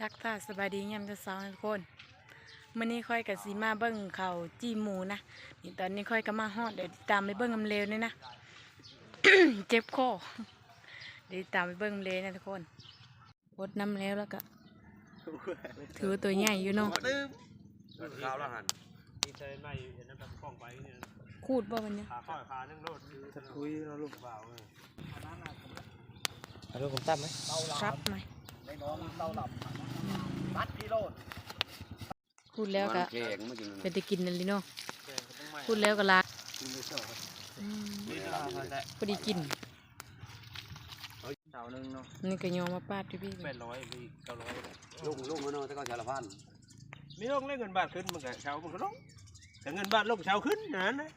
ทักทายสบายดียามเช้าๆนะทุกคนมื้อนี้ค่อยกับสีมาเบิ่งเขาวจี้หมูนะนี่ตอนนี้ค่อยก็มาฮอดเดี๋ยวตามไปเบิ่งกำเลวนี่นะ เจ็บคอเดี๋ยวตามไปเบิ่งกำเลวนะทุกคนวดน้ำแล้วแล้วก็ถือตัวใหญ่อยู่เนาะข้าวละหันนี่เจอไม่เห็นน้ำตาลกล้องไปนี่คูดบ่มันเนี่ยขาข้อยขานึ่งโลดจะคุยเราลูกเปล่าเออเอาลูกผมตั้มไหมครับไหม รัดพี่โลดคูดแล้วก็แข็งมากินไปได้กินนั่นเลยเนาะแกงก็ต้องไม่คูดแล้วก็ลากอืมนี่เราแต่พอดีกินเสาหนึ่งเนาะนี่ก็ยอมมาปาดที่พี่แปดร้อยมีเก้าร้อยลูกลูกมันเนาะแต่ก็ชาละพันมีลงเล่นเงินบาทขึ้นมันก็เช้ามันก็ลงแต่เงินบาทลงเช้าขึ้นนั่นนะ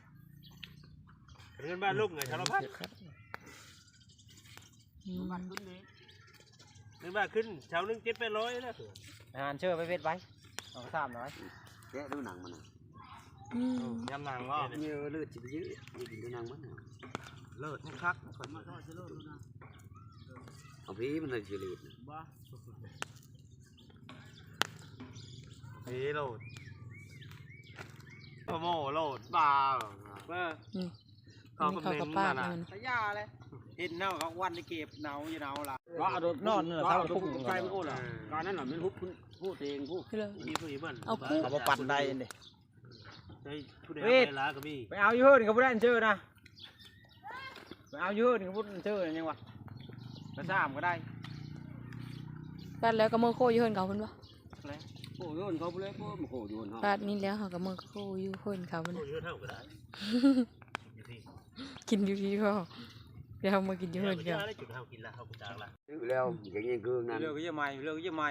เงินบาทลงไงเช้าละพันอืมเงิน บาทขึ้นเช้าหนึ่งเจ็ดแปดร้อยนะงานเชื่อไปเวทไว้เอาสามน้อยแกะดูหนังมันอืมยำนางก็เยอะเลือดจิบยืดนี่กินดูหนังมันเลิศนี่คักคนมาทอดจะเลิศนะเอาพี่มันเลยจิรีดบ้าเฮ้โหลดโมโหลดบ้าว่านี่เขานี่ก็เขาเน้ก็นปานั่ดนเลน่ะยยาเลยเห็นเน่าเขาวันที่เก็บเน่าอยู่เน่าละ ว่าโดนนอนเนี่ยเขาเขาทุทุกกใจใจมัมันนโอ้โอ้ล่ะล่ะการนั้นน่ะมันพูดพูดเองพูดคือเลยนี่ผู้หญิงมันเอาคู่เขามาปั่นได้นี่ได้ผู้ใดเว้ยไปล้าก็มีไปเอาอยู่เฮิร์นเขาพูดได้เชื่อนะไปเอาอยู่เฮิร์นเขาพูดเชื่อยังวะไปสามก็ได้ปาดแล้วก็มือโคอยู่เฮินเขาเพิ่นบ่โอ้ยนเขาไปเลยพ่อมันโคอยู่นปาดนี่แล้วเขาก็มือโคอยู่เฮินเขาเพิ่นผู้น่ะเยอะเท่าก็ได้อยู่ที่กินอยู่ที่พ่อ เดี๋ยวมากินอยู่เยเฮิอะนเยกันอะได้จุดเท่ากินละเท่ากูจางละอยู่แล้วอย่างเงี้ยคือนั่นเลือกยี่ใหม่เลือกยี่ใหม่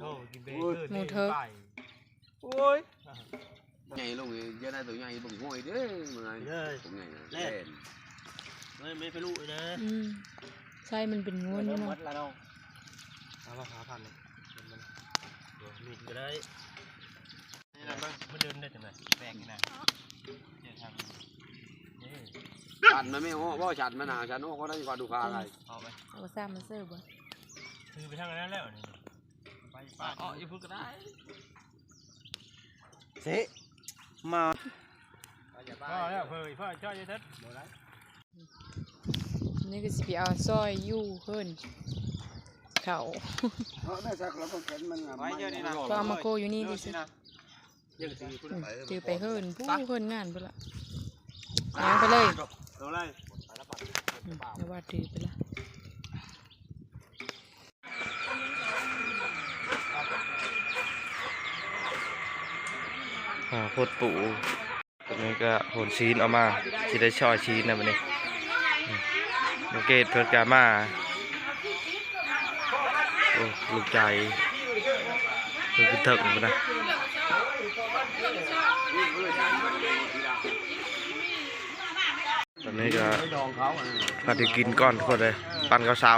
โอ้กินเบเกอร์นี่ไปโอ้ยใหญ่ลงเยอะได้ตัวใหญ่บุ๋งห้อยเด้อมึงไงเลยตัวใหญ่เล่นไม่ไม่ไปรู้นะอืมใช่มันเป็นงูนี่หมเนาะดแล้วเนาะเอาราคาพันเลยมีก็ได้ นี่นะมันเดินได้จังไงแปลกนะเนี่ยทางนี่ชันมันไม่โอ้บ่ชันมันหนาชันโอ้เขาได้ควาดูคาอะไรเอาไปเอาซ้ำมาเสิร์ฟบ่คือไปทางนั้นแล้วนี่ไปป้าอ๋ออย่าพูดก็ได้เสมาพ่อแล้วเพื่อพ่อช่วยยัยทัดเดี๋ยวนี่ก็สิไปเอาซอยยู่เฮินเขาเพราะได้สักแล้วก็เข็นมันไว้เยอะนี่นะก็เอามาโคอยู่นี่ดิสิ จือไปเฮินผู้เฮินงานไปละยางไปเลยเอาเลยอืมเดี๋ยวว่าถือไปละโคตรปูตรงนี้ก็โหนชีนเอามาที่ได้ช่อชีนนะมันนี่อืมโอเคเพิดกามาโอ้ลูกใจลูกเถิกมันนะ ตอนนี้ก็พาที่กินก่อนทุกคนเลยปั่นข้าวเช้า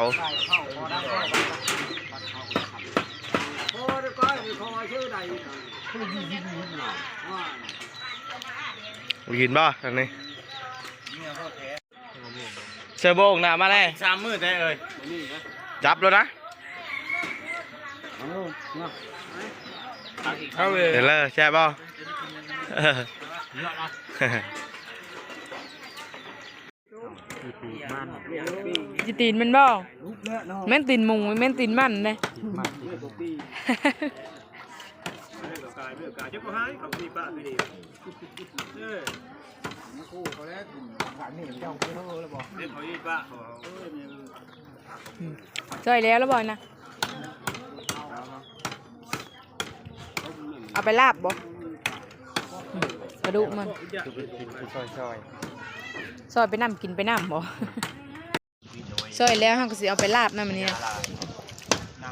โอ้ยก้อยคอชื่อใดกินบ่ตอนนี้เซอร์โบกหนามาเลยสามมือได้เอ้ยจับแล้วนะเข้าเลยเดี๋ยวเลยใช่ป่ะเออ จิตีนมันบ่แม่นตีนมุงแม่นตีนมันเลยกายเมื่อกายจะก็หายแล้วรนี่เจ้าเพื่อแล้วบอยแล้วแล้วบ่นะเอาไปลาบบ่อืม กระดูกมันช่อยช่อยซอยไปน้ำกินไปน้ำบ่ซอยแล้วเราก็สิเอาไปลาบน้ำมันเนี่ย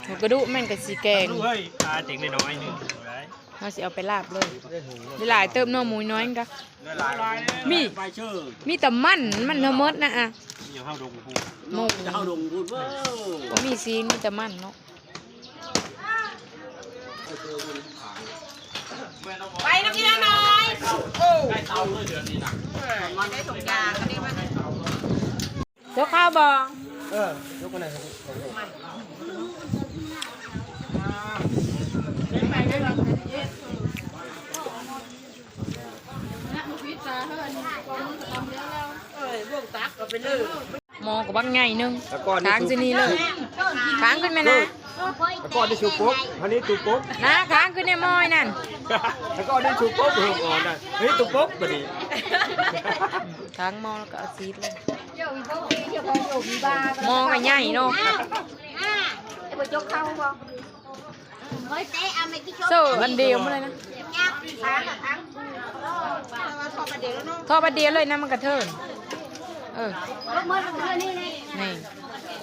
หัวกระดูกแม่นก็สิแกงดูเฮ้ยตาเจ๋งน้อยนึงเราสิเอาไปลาบเลยหลายๆเติมเน้อหมูน้อยก็มีไปเชื่อมีแต่มันมันเทอมดนะอะยังเข้าดงกูหมูเจ้าดงพูดว่าบ่มีซีนมีแต่มันเนาะไปน้ำกินน้อยโอ้ได้ถุงยางก็ได้มาเจ้าข้าวบ่เเออยกมาหนครับหมองกับบักไงนึงแล้วก่อนทางสินี่เลยค้างขึ้นไหมนะ แล้วก่อนได้ชูปุ๊บอันนี้ตูปุ๊บนะค้างขึ้นในมอยนั่นแล้วก็ได้ชูปุ๊บเพิ่มอ่อนได้เฮ้ยตูปุ๊บพอดีค้างมอแล้วก็เอาซีดเลยมอกับใหญ่เนาะจะไปยกเข้าบ่เฮ้ยเต้เอาไม่กี่ชเสื้ออันเดียวมาเลยนะยับทางกับทางมาทอดประเดี๋ยวแล้วเนาะทอดประเดียวเลยนะมันกระเทินเออรถมือมันเท่านี้นี่นี่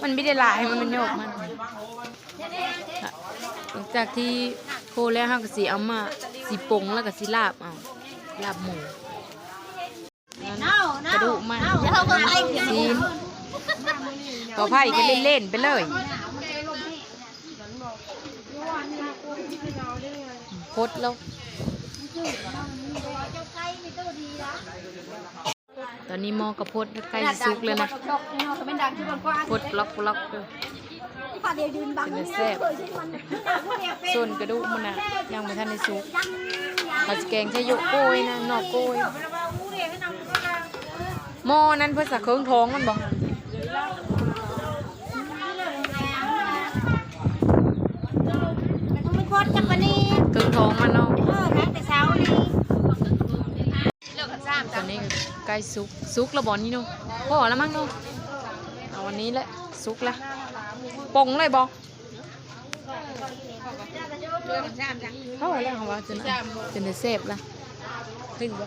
มันไม่ได้หลายมันมันโยกมัน หลังจากที่โคแล้วห้าก็สีเอามาสีปงแล้วก็สีลาบเอาลาบหมูกระดูกมันแล้วเขาก็ไปเขียนซีนต่อไผ่ก็เล่นๆไปเลยพดแล้วตอนนี้มอกระพดใกล้สุกเลยนะเป็นดังที่มันกว้างพดล็อกล็อกเลย พอเดี๋ยวยืนบังเป็นแซ่บส่วนกระดูกมันอะยังไม่ทันได้สุกเขาจะแกงใช้โยกโกยนะหนอกโกยหม้อนั้นเพื่อสักเครื่องท้องมันบอกมันต้องไม่โคตรจังวันนี้เครื่องท้องมันเนาะเออนะแต่เช้านี้เลิกกันซ้ำตอนนี้ก็ใกล้สุกสุกแล้วบอลนี่เนาะพอแล้วมั้งเนาะเอาวันนี้แหละสุกละ ปงเลยบอเลิกกันซ้ำจังเท่าไรแล้วของว่าจนจนได้เสพละขึ้นบ่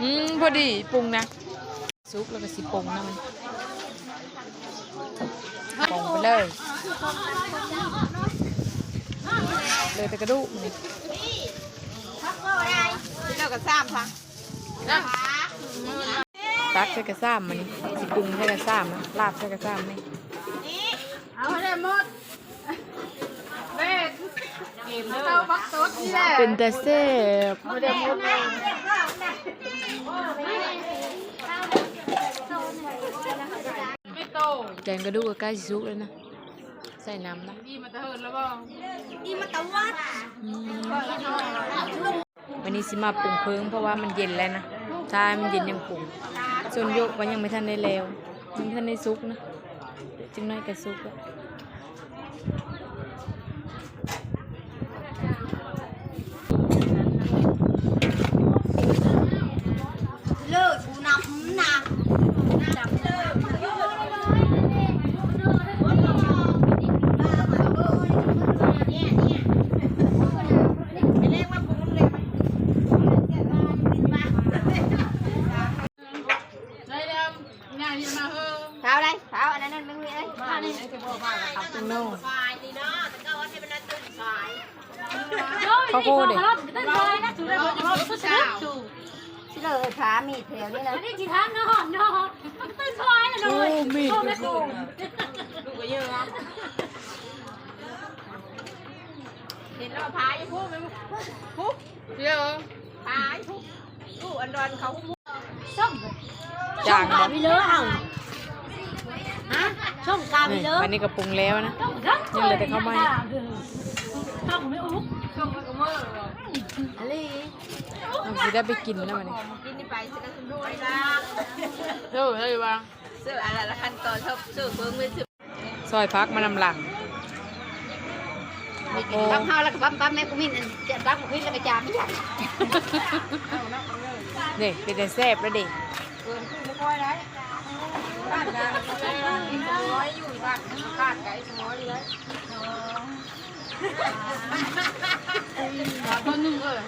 อืมพอดีปรุงนะสุกแล้วก็สิปรุงนะมันปรุงไปเลย เลยแต่กระดูกนี่เลิกกันซ้ำค่ะ ตักใส่กระซ้ำมันนี่สิปรุงใส่กระซ้ำนะลาบใส่กระซ้ำนี่เอาให้ได้หมดเบ็ดเต้าบักสดนี่แหละเป็นแต่เสพไม่ได้หมดเลยไม่โตแกงกระดูกก็ใกล้สิสุกแล้วนะใส่น้ำนะอีมาตะเฮินแล้วบ่อีมาตะวัดอืมวันนี้สิมาปรุงเพิงเพราะว่ามันเย็นแล้วนะ ใช่มันเย็นยังปรุงส่วนโยกก็ยังไม่ทันได้แล้วยังไม่ทันได้ซุกนะจึงน้อยกับซุกแล้ว เลิกกูนำหนักจับเลิกเท้าอะไรเท้าอันนั้นนั่นไม่มีเลยมานี่ โน่ ฝ่ายนี่เนาะแต่ก็ว่าให้มันตื่นสาย ข้าวโพดเด็ชิเลยขามีแถวนี่เลยโอ้มีดเยอะเห็นแล้วพายพูดไหมพูดเยอะพายพูดลูกอันดอนเขาพูดจางบ่พี่เลิศเอาฮะช่องกานี่พี่เลิศวันนี้ก็ปรุงแล้วนะยังเหลือแต่ข้าวไหม้อะไรเราสิได้ไปกินแล้ววันนี้กินนี่ไปเสร็จแล้วคุณด้วยนะเฮ้ยเฮ้ยว่าเสื้ออะไรละขั้นตอนชอบเสื้อเพิ่งไม่ซื้อซอยพักมานำหลังโอ้ปั๊มเฮาแล้วก็ปั๊มปั๊มแม่กูมินจะปั๊มกูมินแล้วก็จามไม่ใหญ่เด็กเป็นแต่แซ่บแล้วเด็กเกินขึ้นไม่ค่อยได้บ้านนะอีกร้อยอยู่บ้านขาดไก่สมอดีเลย คนหนึ่งเออ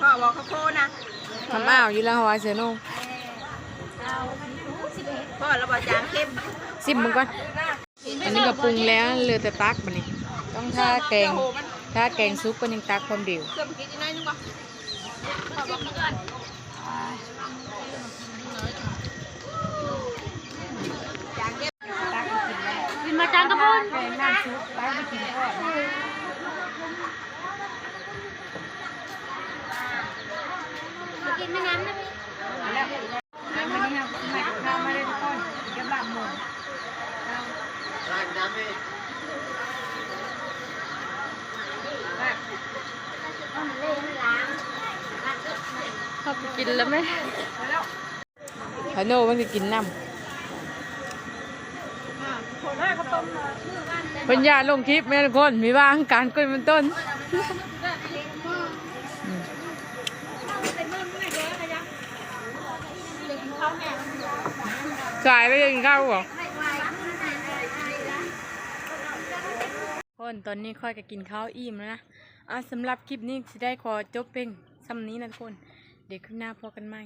พ่อบอกเขาโคนะทำอ้าวอยู่แล้วหัวเสือโน่พ่อเราบอกจานเข้มซิมมึงก่อนอันนี้ก็ปรุงแล้วเหลือแต่ตักมันนี่ต้องถ้าแกงถ้าแกงซุปก็ยังตักความเดียวเสื้อเมื่อกี้ที่น้อยนึงป่ะพ่อบอกเพื่อนจานเข้มกินมาจานกระปุนแกงน้ำซุปไปไปกินก่อนกินไม่น้ำนะพี่ เขาไปกินแล้วไหมฮันโน่มันจะกินน้ำเพัญญาลงคลิปแม่ทุกคน มีบ้างการกล้วยมันต้นสายแล้วยังเข้าเหรอ คนตอนนี้ค่อยก็กินข้าวอิ่มแล้วนะอะสำหรับคลิปนี้จะได้ขอจบเพียงซ้ำนี้นะทุกคน เดี๋ยวขึ้นหน้าพอกันใหม่